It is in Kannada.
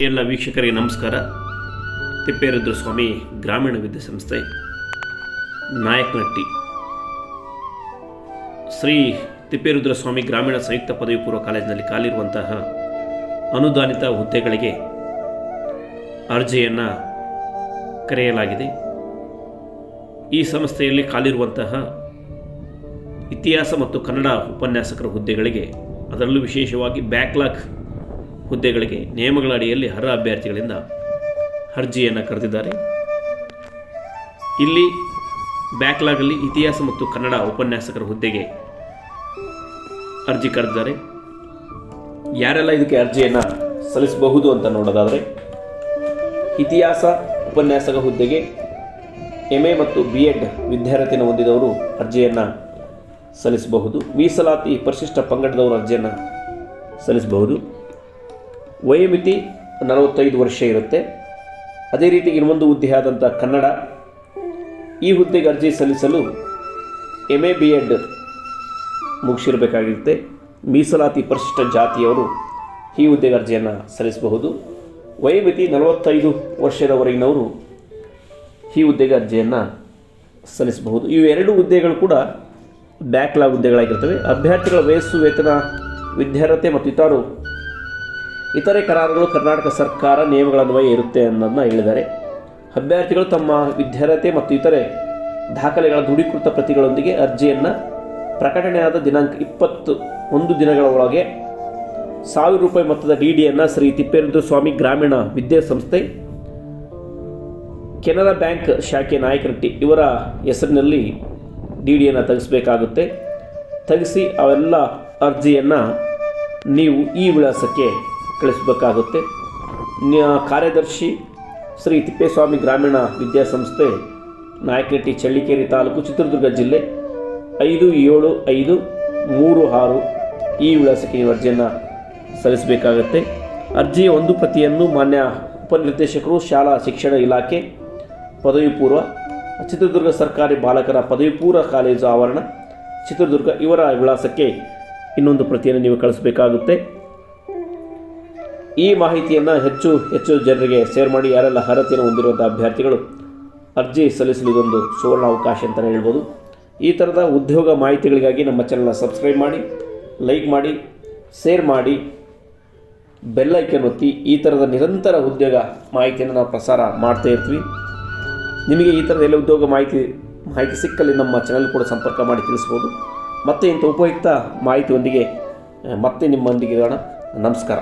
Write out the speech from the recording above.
ಎಲ್ಲ ವೀಕ್ಷಕರಿಗೆ ನಮಸ್ಕಾರ. ತಿಪ್ಪೇರುದ್ರಸ್ವಾಮಿ ಗ್ರಾಮೀಣ ವಿದ್ಯಾಸಂಸ್ಥೆ ನಾಯಕನಟ್ಟಿ. ಶ್ರೀ ತಿಪ್ಪೇರುದ್ರ ಸ್ವಾಮಿ ಗ್ರಾಮೀಣ ಸಂಯುಕ್ತ ಪದವಿ ಪೂರ್ವ ಕಾಲೇಜಿನಲ್ಲಿ ಕಾಲಿರುವಂತಹ ಅನುದಾನಿತ ಹುದ್ದೆಗಳಿಗೆ ಅರ್ಜಿಯನ್ನು ಕರೆಯಲಾಗಿದೆ. ಈ ಸಂಸ್ಥೆಯಲ್ಲಿ ಕಾಲಿರುವಂತಹ ಇತಿಹಾಸ ಮತ್ತು ಕನ್ನಡ ಉಪನ್ಯಾಸಕರ ಹುದ್ದೆಗಳಿಗೆ ಅದರಲ್ಲೂ ವಿಶೇಷವಾಗಿ ಬ್ಯಾಕ್ಲಾಗ್ ಹುದ್ದೆಗಳಿಗೆ ನಿಯಮಗಳ ಅಡಿಯಲ್ಲಿ ಅರ್ಹ ಅಭ್ಯರ್ಥಿಗಳಿಂದ ಅರ್ಜಿಯನ್ನು ಕರೆದಿದ್ದಾರೆ. ಇಲ್ಲಿ ಬ್ಯಾಕ್ಲಾಗಲ್ಲಿ ಇತಿಹಾಸ ಮತ್ತು ಕನ್ನಡ ಉಪನ್ಯಾಸಕರ ಹುದ್ದೆಗೆ ಅರ್ಜಿ ಕರೆದಿದ್ದಾರೆ. ಯಾರೆಲ್ಲ ಇದಕ್ಕೆ ಅರ್ಜಿಯನ್ನು ಸಲ್ಲಿಸಬಹುದು ಅಂತ ನೋಡೋದಾದರೆ, ಇತಿಹಾಸ ಉಪನ್ಯಾಸಕ ಹುದ್ದೆಗೆ ಎಂ ಎ ಮತ್ತು ಬಿ ಎಡ್ ವಿದ್ಯಾರ್ಥಿನ ಹೊಂದಿದವರು ಅರ್ಜಿಯನ್ನು ಸಲ್ಲಿಸಬಹುದು. ಮೀಸಲಾತಿ ಪರಿಶಿಷ್ಟ ಪಂಗಡದವರು ಅರ್ಜಿಯನ್ನು ಸಲ್ಲಿಸಬಹುದು. ವಯೋಮಿತಿ ನಲವತ್ತೈದು ವರ್ಷ ಇರುತ್ತೆ. ಅದೇ ರೀತಿ ಇನ್ನೊಂದು ಹುದ್ದೆ ಆದಂಥ ಕನ್ನಡ, ಈ ಹುದ್ದೆಗೆ ಅರ್ಜಿ ಸಲ್ಲಿಸಲು ಎಂ ಎ ಬಿ ಎಡ್ ಮುಗಿಸಿರಬೇಕಾಗಿರುತ್ತೆ. ಮೀಸಲಾತಿ ಪರಿಶಿಷ್ಟ ಜಾತಿಯವರು ಈ ಹುದ್ದೆಗೆ ಅರ್ಜಿಯನ್ನು ಸಲ್ಲಿಸಬಹುದು. ವಯೋಮಿತಿ ನಲವತ್ತೈದು ವರ್ಷದವರೆಗಿನವರು ಈ ಹುದ್ದೆಗೆ ಅರ್ಜಿಯನ್ನು ಸಲ್ಲಿಸಬಹುದು. ಇವೆರಡು ಹುದ್ದೆಗಳು ಕೂಡ ಬ್ಯಾಕ್ಲಾಗ್ ಹುದ್ದೆಗಳಾಗಿರ್ತವೆ. ಅಭ್ಯರ್ಥಿಗಳ ವಯಸ್ಸು, ವೇತನ, ವಿದ್ಯಾರ್ಹತೆ ಮತ್ತು ಇತರು ಇತರೆ ಕರಾರುಗಳು ಕರ್ನಾಟಕ ಸರ್ಕಾರ ನಿಯಮಗಳನ್ವಯ ಇರುತ್ತೆ ಅನ್ನೋದನ್ನ ಹೇಳಿದ್ದಾರೆ. ಅಭ್ಯರ್ಥಿಗಳು ತಮ್ಮ ವಿದ್ಯಾರ್ಹತೆ ಮತ್ತು ಇತರೆ ದಾಖಲೆಗಳ ದೃಢೀಕೃತ ಪ್ರತಿಗಳೊಂದಿಗೆ ಅರ್ಜಿಯನ್ನು ಪ್ರಕಟಣೆಯಾದ ದಿನಾಂಕ ಇಪ್ಪತ್ತು, ಒಂದು ದಿನಗಳ ಒಳಗೆ ಸಾವಿರ ರೂಪಾಯಿ ಮೊತ್ತದ ಡಿ ಡಿಯನ್ನು ಶ್ರೀ ತಿಪ್ಪೇರುದ್ರ ಸ್ವಾಮಿ ಗ್ರಾಮೀಣ ವಿದ್ಯಾಸಂಸ್ಥೆ, ಕೆನರಾ ಬ್ಯಾಂಕ್ ಶಾಖೆ ನಾಯಕರಟ್ಟಿ ಇವರ ಹೆಸರಿನಲ್ಲಿ ಡಿ ಡಿಯನ್ನು ತೆಗೆಸಬೇಕಾಗುತ್ತೆ ತೆಗೆಸಿ ಅವೆಲ್ಲ ಅರ್ಜಿಯನ್ನು ನೀವು ಈ ವಿಳಾಸಕ್ಕೆ ಕಳಿಸಬೇಕಾಗುತ್ತೆ. ಕಾರ್ಯದರ್ಶಿ ಶ್ರೀ ತಿಪ್ಪೇಸ್ವಾಮಿ ಗ್ರಾಮೀಣ ವಿದ್ಯಾಸಂಸ್ಥೆ ನಾಯಕನಟ್ಟಿ ಚಳ್ಳಿಕೇರಿ ತಾಲೂಕು ಚಿತ್ರದುರ್ಗ ಜಿಲ್ಲೆ ಐದು ಏಳು ಐದು ಮೂರು ಆರು ಈ ವಿಳಾಸಕ್ಕೆ ನೀವು ಅರ್ಜಿಯನ್ನು ಸಲ್ಲಿಸಬೇಕಾಗತ್ತೆ. ಅರ್ಜಿಯ ಒಂದು ಪ್ರತಿಯನ್ನು ಮಾನ್ಯ ಉಪನಿರ್ದೇಶಕರು, ಶಾಲಾ ಶಿಕ್ಷಣ ಇಲಾಖೆ ಪದವಿ ಪೂರ್ವ ಚಿತ್ರದುರ್ಗ ಸರ್ಕಾರಿ ಬಾಲಕರ ಪದವಿ ಪೂರ್ವ ಕಾಲೇಜು ಆವರಣ, ಚಿತ್ರದುರ್ಗ ಇವರ ವಿಳಾಸಕ್ಕೆ ಇನ್ನೊಂದು ಪ್ರತಿಯನ್ನು ನೀವು ಕಳಿಸಬೇಕಾಗುತ್ತೆ. ಈ ಮಾಹಿತಿಯನ್ನು ಹೆಚ್ಚು ಹೆಚ್ಚು ಜನರಿಗೆ ಶೇರ್ ಮಾಡಿ, ಯಾರೆಲ್ಲ ಅರ್ಹತೆಯನ್ನು ಹೊಂದಿರುವಂಥ ಅಭ್ಯರ್ಥಿಗಳು, ಅರ್ಜಿ ಸಲ್ಲಿಸಲು ಇದೊಂದು ಸುವರ್ಣ ಅವಕಾಶ ಅಂತಲೇ ಹೇಳ್ಬೋದು. ಈ ಥರದ ಉದ್ಯೋಗ ಮಾಹಿತಿಗಳಿಗಾಗಿ ನಮ್ಮ ಚಾನಲ್ನ ಸಬ್ಸ್ಕ್ರೈಬ್ ಮಾಡಿ ಲೈಕ್ ಮಾಡಿ ಶೇರ್ ಮಾಡಿ ಬೆಲ್ ಐಕನ್ ಒತ್ತಿ, ಈ ಥರದ ನಿರಂತರ ಉದ್ಯೋಗ ಮಾಹಿತಿಯನ್ನು ನಾವು ಪ್ರಸಾರ ಮಾಡ್ತಾ ಇರ್ತೀವಿ. ನಿಮಗೆ ಈ ಥರದ ಎಲ್ಲ ಉದ್ಯೋಗ ಮಾಹಿತಿ ಮಾಹಿತಿ ಸಿಕ್ಕಲ್ಲಿ ನಮ್ಮ ಚಾನಲ್ ಕೂಡ ಸಂಪರ್ಕ ಮಾಡಿ ತಿಳಿಸ್ಬೋದು. ಮತ್ತೆ ಇಂಥ ಉಪಯುಕ್ತ ಮಾಹಿತಿಯೊಂದಿಗೆ, ಮತ್ತೆ ನಿಮ್ಮೊಂದಿಗೆ ಇರೋಣ. ನಮಸ್ಕಾರ.